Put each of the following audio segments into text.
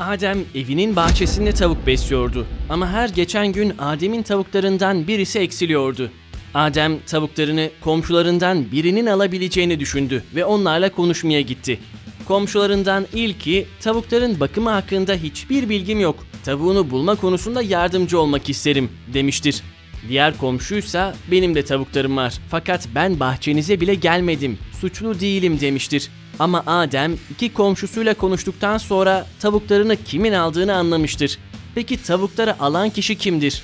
Adem evinin bahçesinde tavuk besliyordu. Ama her geçen gün Adem'in tavuklarından birisi eksiliyordu. Adem tavuklarını komşularından birinin alabileceğini düşündü ve onlarla konuşmaya gitti. Komşularından ilki tavukların bakımı hakkında hiçbir bilgim yok. Tavuğunu bulma konusunda yardımcı olmak isterim demiştir. Diğer komşuysa benim de tavuklarım var fakat ben bahçenize bile gelmedim. Suçlu değilim demiştir. Ama Adem iki komşusuyla konuştuktan sonra tavuklarını kimin aldığını anlamıştır. Peki tavukları alan kişi kimdir?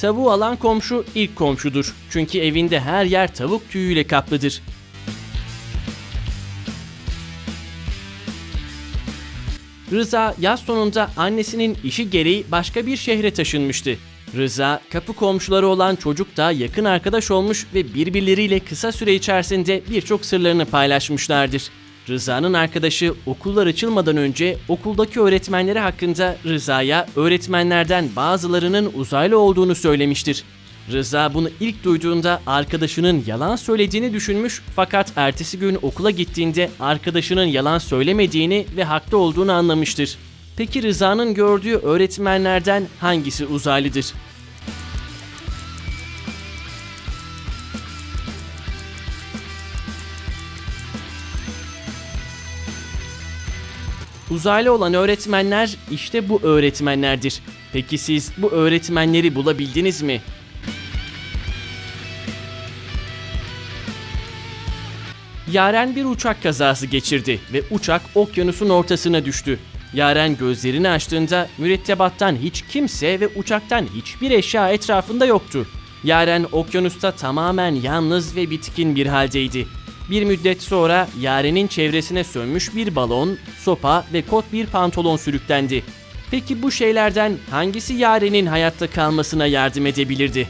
Tavuğu alan komşu ilk komşudur. Çünkü evinde her yer tavuk tüyüyle kaplıdır. Rıza yaz sonunda annesinin işi gereği başka bir şehre taşınmıştı. Rıza, kapı komşuları olan çocuk da yakın arkadaş olmuş ve birbirleriyle kısa süre içerisinde birçok sırlarını paylaşmışlardır. Rıza'nın arkadaşı okullar açılmadan önce okuldaki öğretmenleri hakkında Rıza'ya öğretmenlerden bazılarının uzaylı olduğunu söylemiştir. Rıza bunu ilk duyduğunda arkadaşının yalan söylediğini düşünmüş fakat ertesi gün okula gittiğinde arkadaşının yalan söylemediğini ve haklı olduğunu anlamıştır. Peki Rıza'nın gördüğü öğretmenlerden hangisi uzaylıdır? Uzaylı olan öğretmenler işte bu öğretmenlerdir. Peki siz bu öğretmenleri bulabildiniz mi? Yaren bir uçak kazası geçirdi ve uçak okyanusun ortasına düştü. Yaren gözlerini açtığında mürettebattan hiç kimse ve uçaktan hiçbir eşya etrafında yoktu. Yaren okyanusta tamamen yalnız ve bitkin bir haldeydi. Bir müddet sonra Yaren'in çevresine sönmüş bir balon, sopa ve kot bir pantolon sürüklendi. Peki bu şeylerden hangisi Yaren'in hayatta kalmasına yardım edebilirdi?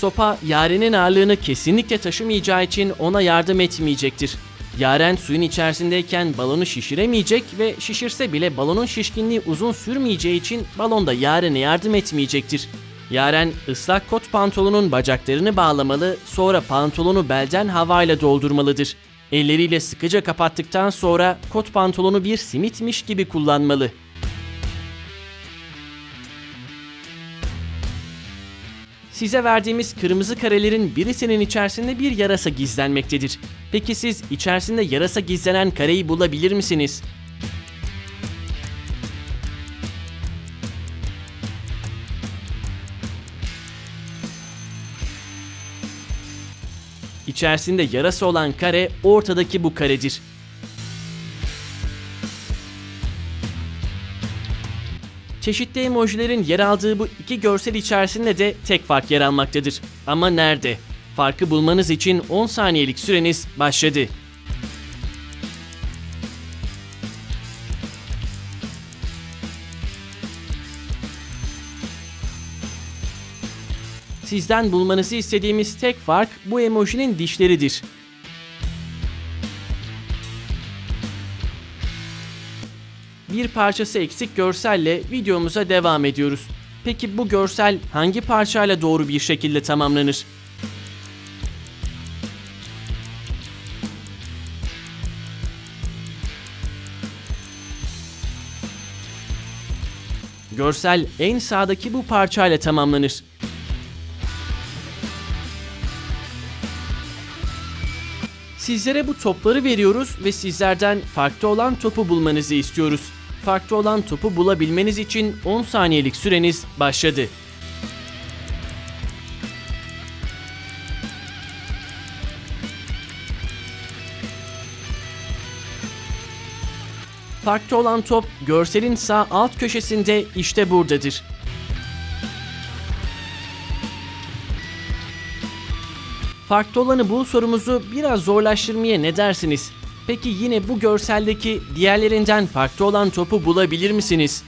Sopa Yaren'in ağırlığını kesinlikle taşımayacağı için ona yardım etmeyecektir. Yaren suyun içerisindeyken balonu şişiremeyecek ve şişirse bile balonun şişkinliği uzun sürmeyeceği için balon da Yaren'e yardım etmeyecektir. Yaren ıslak kot pantolonun bacaklarını bağlamalı, sonra pantolonu belden havayla doldurmalıdır. Elleriyle sıkıca kapattıktan sonra kot pantolonu bir simitmiş gibi kullanmalı. Size verdiğimiz kırmızı karelerin birisinin içerisinde bir yarasa gizlenmektedir. Peki siz içerisinde yarasa gizlenen kareyi bulabilir misiniz? İçerisinde yarası olan kare ortadaki bu karedir. Çeşitli emojilerin yer aldığı bu iki görsel içerisinde de tek fark yer almaktadır. Ama nerede? Farkı bulmanız için 10 saniyelik süreniz başladı. Sizden bulmanızı istediğimiz tek fark bu emojinin dişleridir. Bir parçası eksik görselle videomuza devam ediyoruz. Peki bu görsel hangi parçayla doğru bir şekilde tamamlanır? Görsel en sağdaki bu parçayla tamamlanır. Sizlere bu topları veriyoruz ve sizlerden farklı olan topu bulmanızı istiyoruz. Farklı olan topu bulabilmeniz için 10 saniyelik süreniz başladı. Farklı olan top görselin sağ alt köşesinde işte buradadır. Farklı olanı bul sorumuzu biraz zorlaştırmaya ne dersiniz? Peki yine bu görseldeki diğerlerinden farklı olan topu bulabilir misiniz?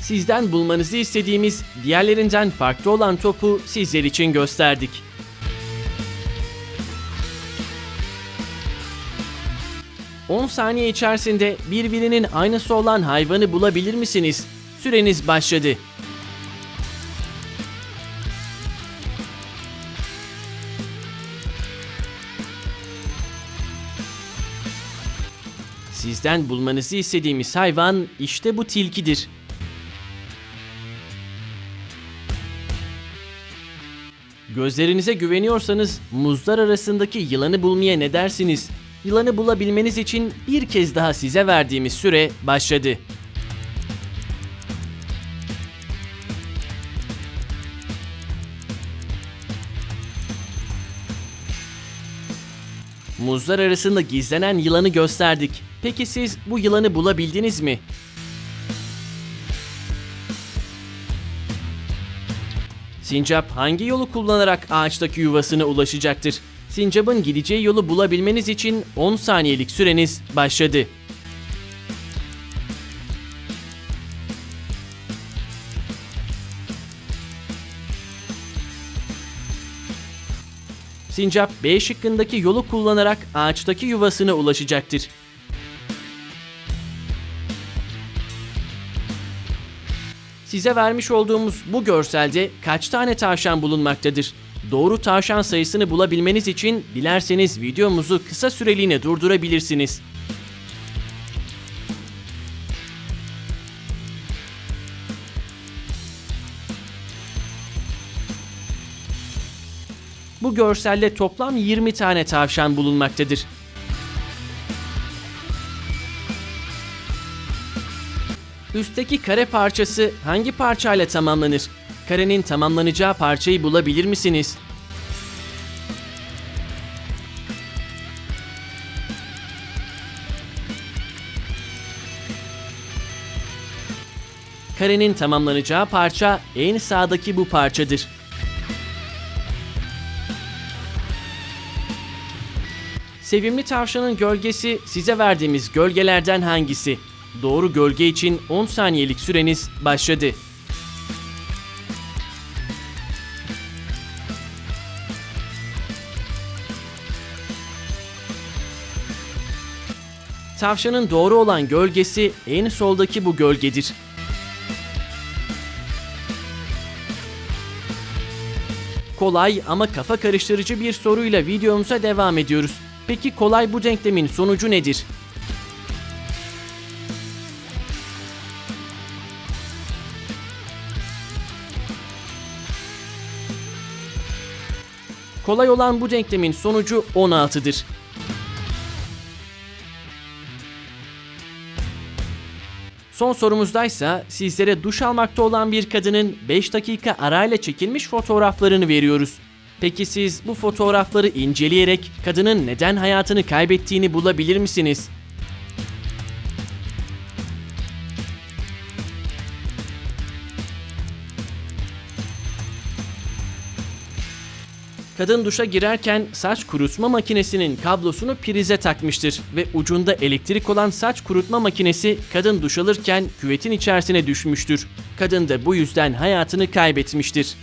Sizden bulmanızı istediğimiz diğerlerinden farklı olan topu sizler için gösterdik. ...10 saniye içerisinde birbirinin aynısı olan hayvanı bulabilir misiniz? Süreniz başladı. Sizden bulmanızı istediğimiz hayvan işte bu tilkidir. Gözlerinize güveniyorsanız muzlar arasındaki yılanı bulmaya ne dersiniz? Yılanı bulabilmeniz için bir kez daha size verdiğimiz süre başladı. Muzlar arasında gizlenen yılanı gösterdik. Peki siz bu yılanı bulabildiniz mi? Sincap hangi yolu kullanarak ağaçtaki yuvasına ulaşacaktır? Sincap'ın gideceği yolu bulabilmeniz için 10 saniyelik süreniz başladı. Sincap B şıkkındaki yolu kullanarak ağaçtaki yuvasına ulaşacaktır. Size vermiş olduğumuz bu görselde kaç tane tavşan bulunmaktadır? Doğru tavşan sayısını bulabilmeniz için dilerseniz videomuzu kısa süreliğine durdurabilirsiniz. Bu görselde toplam 20 tane tavşan bulunmaktadır. Üstteki kare parçası hangi parçayla tamamlanır? Karenin tamamlanacağı parçayı bulabilir misiniz? Karenin tamamlanacağı parça en sağdaki bu parçadır. Sevimli tavşanın gölgesi size verdiğimiz gölgelerden hangisi? Doğru gölge için 10 saniyelik süreniz başladı. Tavşanın doğru olan gölgesi en soldaki bu gölgedir. Kolay ama kafa karıştırıcı bir soruyla videomuza devam ediyoruz. Peki kolay bu denklemin sonucu nedir? Kolay olan bu denklemin sonucu 16'dır. Son sorumuzdaysa sizlere duş almakta olan bir kadının 5 dakika arayla çekilmiş fotoğraflarını veriyoruz. Peki siz bu fotoğrafları inceleyerek kadının neden hayatını kaybettiğini bulabilir misiniz? Kadın duşa girerken saç kurutma makinesinin kablosunu prize takmıştır ve ucunda elektrik olan saç kurutma makinesi kadın duş alırken küvetin içerisine düşmüştür. Kadın da bu yüzden hayatını kaybetmiştir.